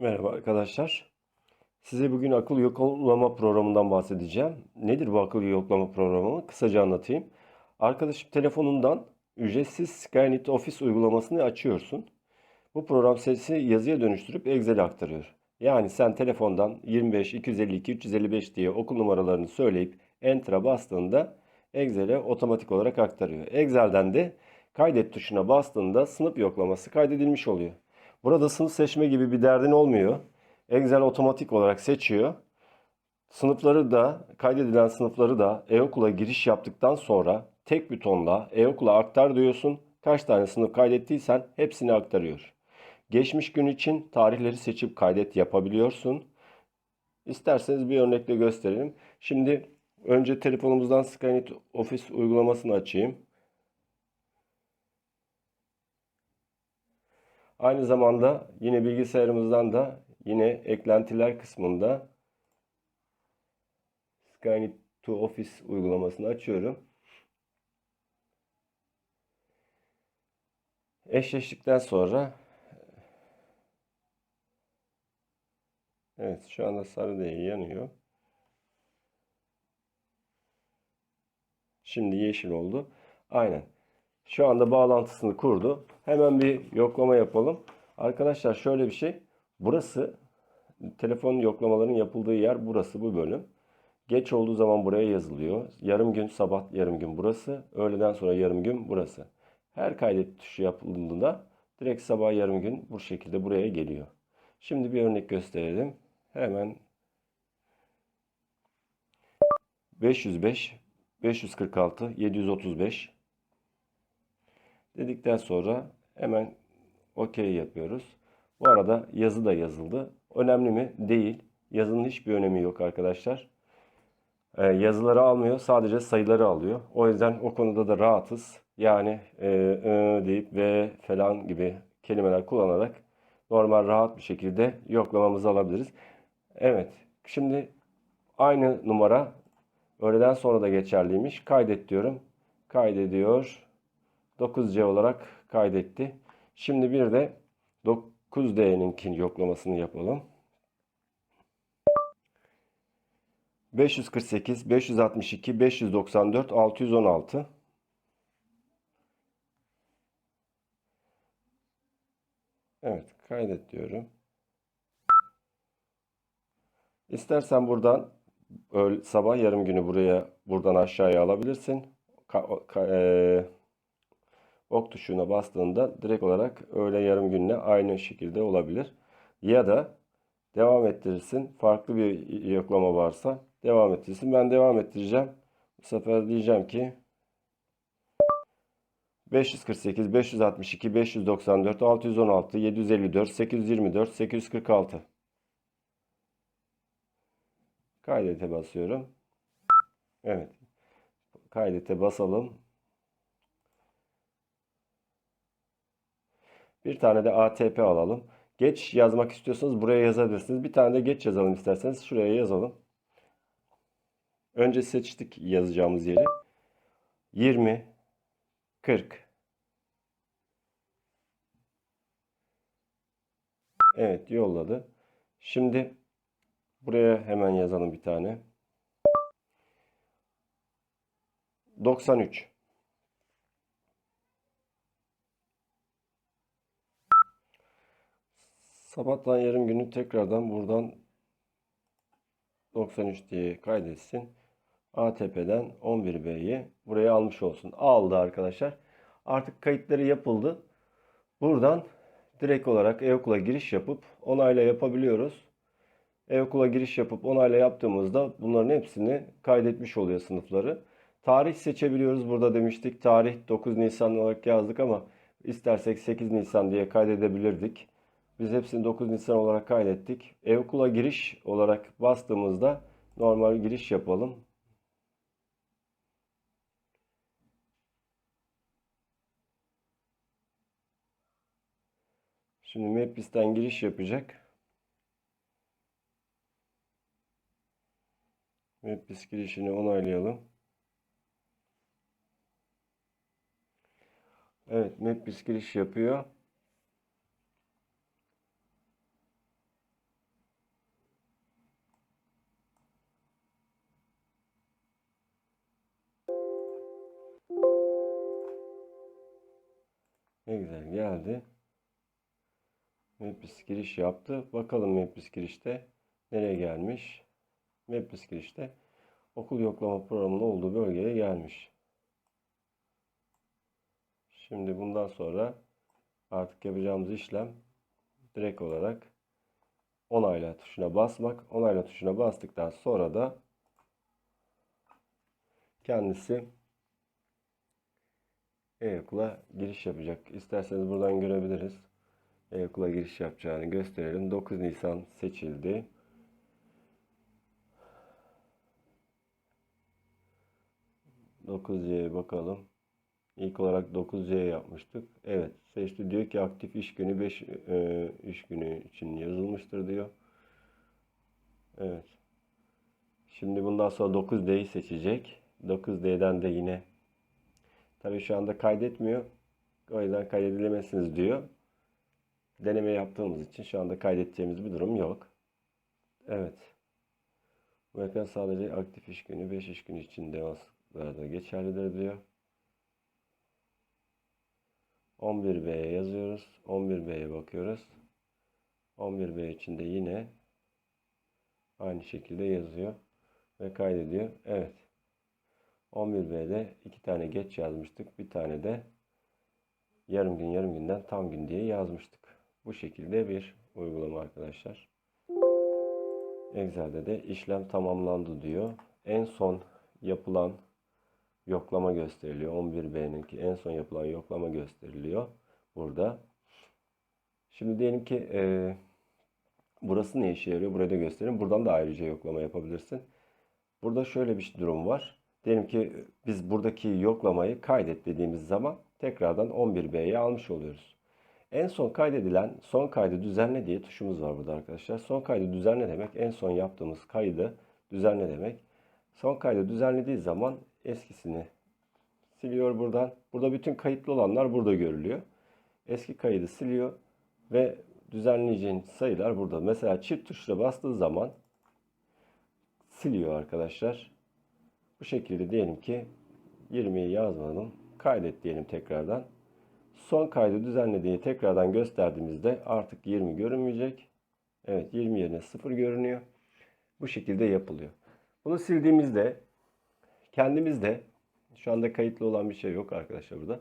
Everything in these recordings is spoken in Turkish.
Merhaba arkadaşlar. Size bugün akıl yoklama programından bahsedeceğim. Nedir bu akıl yoklama programı? Kısaca anlatayım. Arkadaşım telefonundan ücretsiz Skynet Office uygulamasını açıyorsun. Bu program sesi yazıya dönüştürüp Excel'e aktarıyor. Yani sen telefondan 25, 252, 355 diye okul numaralarını söyleyip Enter'a bastığında Excel'e otomatik olarak aktarıyor. Excel'den de kaydet tuşuna bastığında sınıf yoklaması kaydedilmiş oluyor. Burada sınıf seçme gibi bir derdin olmuyor. Excel otomatik olarak seçiyor. Sınıfları da kaydedilen sınıfları da e-okula giriş yaptıktan sonra tek butonla e-okula aktar diyorsun. Kaç tane sınıf kaydettiysen hepsini aktarıyor. Geçmiş gün için tarihleri seçip kaydet yapabiliyorsun. İsterseniz bir örnekle gösterelim. Şimdi önce telefonumuzdan Skynet Office uygulamasını açayım. Aynı zamanda yine bilgisayarımızdan da yine eklentiler kısmında Skynet to Office uygulamasını açıyorum. Eşleştikten sonra Evet şu anda sarı değil yanıyor. Şimdi yeşil oldu. Aynen. Şu anda bağlantısını kurdu. Hemen bir yoklama yapalım. Arkadaşlar şöyle bir şey. Burası telefon yoklamaların yapıldığı yer burası bu bölüm. Geç olduğu zaman buraya yazılıyor. Yarım gün sabah yarım gün burası. Öğleden sonra yarım gün burası. Her kaydet tuşu yapıldığında direkt sabah yarım gün bu şekilde buraya geliyor. Şimdi bir örnek gösterelim. Hemen 505 546 735 dedikten sonra hemen OK yapıyoruz. Bu arada yazı da yazıldı. Önemli mi? Değil. Yazının hiçbir önemi yok arkadaşlar. Ee, yazıları almıyor. Sadece sayıları alıyor. O yüzden o konuda da rahatız. Yani e, e, deyip ve falan gibi kelimeler kullanarak normal rahat bir şekilde yoklamamızı alabiliriz. Evet. Şimdi aynı numara öğleden sonra da geçerliymiş. Kaydet diyorum. Kaydediyor. 9C olarak kaydetti. Şimdi bir de 9D'ninkin yoklamasını yapalım. 548, 562, 594, 616. Evet, kaydet diyorum. İstersen buradan öğle, sabah yarım günü buraya buradan aşağıya alabilirsin. Ka, ka, e, ok tuşuna bastığında direkt olarak öğle yarım gününe aynı şekilde olabilir. Ya da devam ettirirsin. Farklı bir yoklama varsa devam ettirirsin. Ben devam ettireceğim. Bu sefer diyeceğim ki 548, 562, 594, 616, 754, 824, 846. Kaydete basıyorum. Evet. Kaydete basalım. Bir tane de ATP alalım. Geç yazmak istiyorsanız buraya yazabilirsiniz. Bir tane de geç yazalım isterseniz. Şuraya yazalım. Önce seçtik yazacağımız yeri. 20 40 Evet yolladı. Şimdi buraya hemen yazalım bir tane. 93 Sabahtan yarım günü tekrardan buradan 93 diye kaydetsin. ATP'den 11B'yi buraya almış olsun. Aldı arkadaşlar. Artık kayıtları yapıldı. Buradan direkt olarak e-okula giriş yapıp onayla yapabiliyoruz. E-okula giriş yapıp onayla yaptığımızda bunların hepsini kaydetmiş oluyor sınıfları. Tarih seçebiliyoruz. Burada demiştik tarih 9 Nisan olarak yazdık ama istersek 8 Nisan diye kaydedebilirdik. Biz hepsini 9 Nisan olarak kaydettik. E-okula giriş olarak bastığımızda normal giriş yapalım. Şimdi Mapbiz'den giriş yapacak. Mapbiz girişini onaylayalım. Evet, Mapbiz giriş yapıyor. Ne güzel geldi. Mapis giriş yaptı. Bakalım Mapis girişte nereye gelmiş? Mapis girişte okul yoklama programının olduğu bölgeye gelmiş. Şimdi bundan sonra artık yapacağımız işlem direkt olarak onayla tuşuna basmak. Onayla tuşuna bastıktan sonra da kendisi e-okula giriş yapacak. İsterseniz buradan görebiliriz. E-okula giriş yapacağını gösterelim. 9 Nisan seçildi. Y'ye bakalım. İlk olarak 9C yapmıştık. Evet, seçti. Diyor ki aktif iş günü 5 e, iş günü için yazılmıştır diyor. Evet. Şimdi bundan sonra 9D'yi seçecek. 9D'den de yine tabii şu anda kaydetmiyor. O yüzden kaydedilemezsiniz diyor. Deneme yaptığımız için şu anda kaydedeceğimiz bir durum yok. Evet. Bu ekran sadece aktif iş günü 5 iş günü için devamsızlıklarda geçerlidir diyor. 11B'ye yazıyoruz. 11B'ye bakıyoruz. 11B için de yine aynı şekilde yazıyor ve kaydediyor. Evet. 11B'de iki tane geç yazmıştık. Bir tane de yarım gün yarım günden tam gün diye yazmıştık. Bu şekilde bir uygulama arkadaşlar. Excel'de de işlem tamamlandı diyor. En son yapılan yoklama gösteriliyor. 11B'ninki en son yapılan yoklama gösteriliyor burada. Şimdi diyelim ki e, burası ne işe yarıyor? Burayı da göstereyim. Buradan da ayrıca yoklama yapabilirsin. Burada şöyle bir durum var. Diyelim ki biz buradaki yoklamayı kaydet dediğimiz zaman tekrardan 11B'ye almış oluyoruz. En son kaydedilen son kaydı düzenle diye tuşumuz var burada arkadaşlar. Son kaydı düzenle demek en son yaptığımız kaydı düzenle demek. Son kaydı düzenlediği zaman eskisini siliyor buradan. Burada bütün kayıtlı olanlar burada görülüyor. Eski kaydı siliyor ve düzenleyeceğin sayılar burada. Mesela çift tuşla bastığı zaman siliyor arkadaşlar. Bu şekilde diyelim ki 20'yi yazmadım. Kaydet diyelim tekrardan. Son kaydı düzenlediğini tekrardan gösterdiğimizde artık 20 görünmeyecek. Evet 20 yerine 0 görünüyor. Bu şekilde yapılıyor. Bunu sildiğimizde kendimiz de şu anda kayıtlı olan bir şey yok arkadaşlar burada.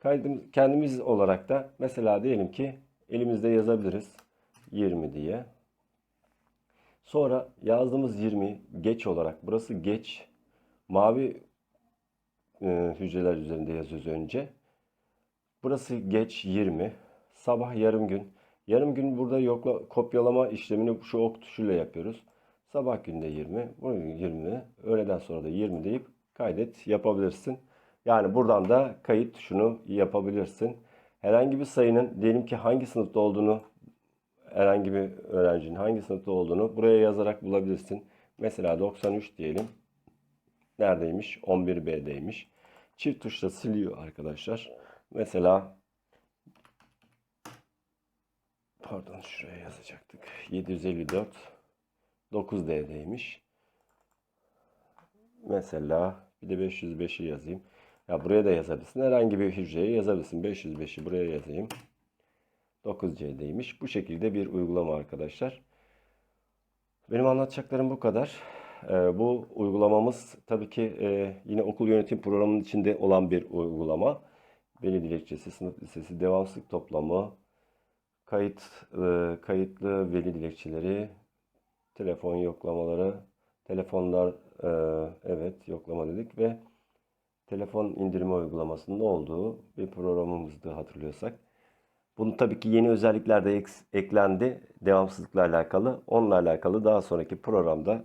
Kaydımız, kendimiz olarak da mesela diyelim ki elimizde yazabiliriz 20 diye. Sonra yazdığımız 20 geç olarak burası geç mavi e, hücreler üzerinde yazıyoruz önce. Burası geç 20. Sabah yarım gün. Yarım gün burada yokla, kopyalama işlemini şu ok tuşuyla yapıyoruz. Sabah günde 20, bugün 20, öğleden sonra da 20 deyip kaydet yapabilirsin. Yani buradan da kayıt tuşunu yapabilirsin. Herhangi bir sayının diyelim ki hangi sınıfta olduğunu herhangi bir öğrencinin hangi sınıfta olduğunu buraya yazarak bulabilirsin. Mesela 93 diyelim. Neredeymiş? 11B'deymiş. Çift tuşla siliyor arkadaşlar. Mesela pardon şuraya yazacaktık. 754 9D'deymiş. Mesela bir de 505'i yazayım. Ya buraya da yazabilirsin. Herhangi bir hücreye yazabilirsin. 505'i buraya yazayım. 9C'deymiş. Bu şekilde bir uygulama arkadaşlar. Benim anlatacaklarım bu kadar. Ee, bu uygulamamız tabii ki e, yine okul yönetim programının içinde olan bir uygulama. Veli dilekçesi, sınıf lisesi, devamsızlık toplamı, kayıt, e, kayıtlı veli dilekçeleri, telefon yoklamaları, telefonlar, e, evet yoklama dedik ve telefon indirme uygulamasının olduğu bir programımızdı hatırlıyorsak. Bunun tabii ki yeni özellikler de ek- eklendi devamsızlıkla alakalı. Onunla alakalı daha sonraki programda